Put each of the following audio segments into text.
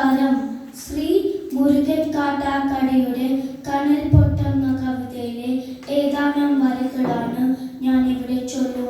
നമസ്കാരം ശ്രീ മുരുകൻ കാട്ടാക്കടയുടെ കനൽ പൊട്ടുന്ന കവിതയിലെ ഏതാനും വരികളാണ് ഞാൻ ഇവിടെ ചൊല്ലുന്നത്.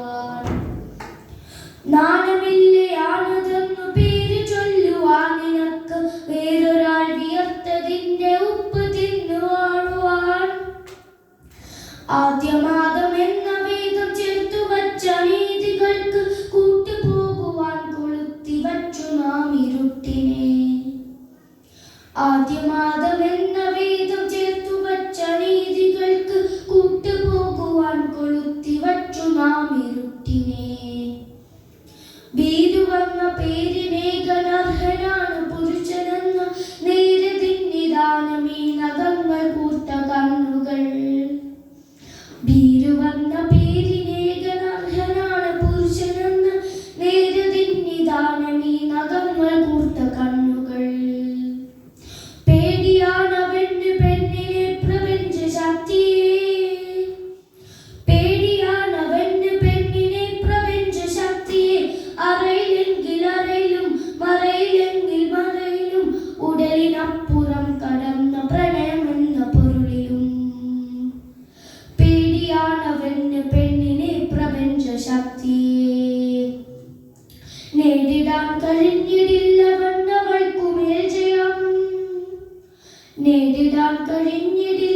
നേരിടാൻ കഴിഞ്ഞിടില്ല വണ്ണവൾക്കുമേൽ ജയം. നേരിടാൻ കഴിഞ്ഞിടില്ല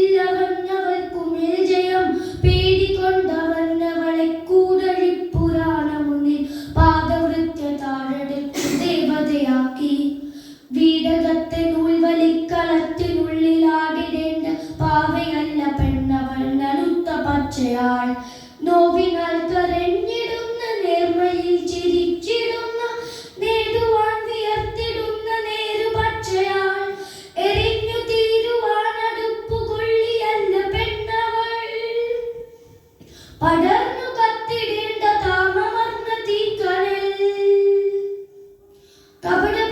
Kabul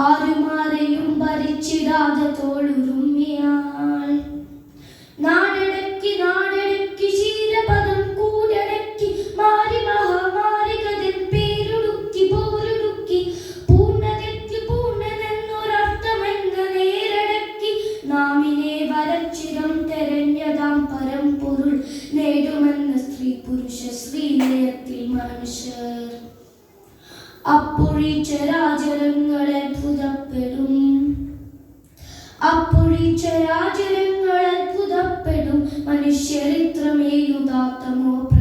ആരുമാരെയും ഭരിച്ചിടാതെ തോളുരുമ്മിയാൾ. നാടടക്കി നാടടക്കി ശീലപദം കൂടടക്കി മാറി മഹാമാരികതിൽ പേരുടുക്കി പോരുടുക്കി. പൂർണതയ്ക്ക് പൂർണനെന്നൊരർത്ഥമെന്ന നേരടക്കി നാമിനെ വരച്ചിരം തെരഞ്ഞതാം പരംപൊരുൾ നേടുമെന്ന സ്ത്രീ പുരുഷ ശ്രീലയത്തിൽ മനുഷ്യർ. അപ്പോഴീ ചരാചരങ്ങളെ ചരാചരങ്ങൾ അത്ഭുതപ്പെടും. മനുഷ്യരിത്രമേയുദാത്തമോ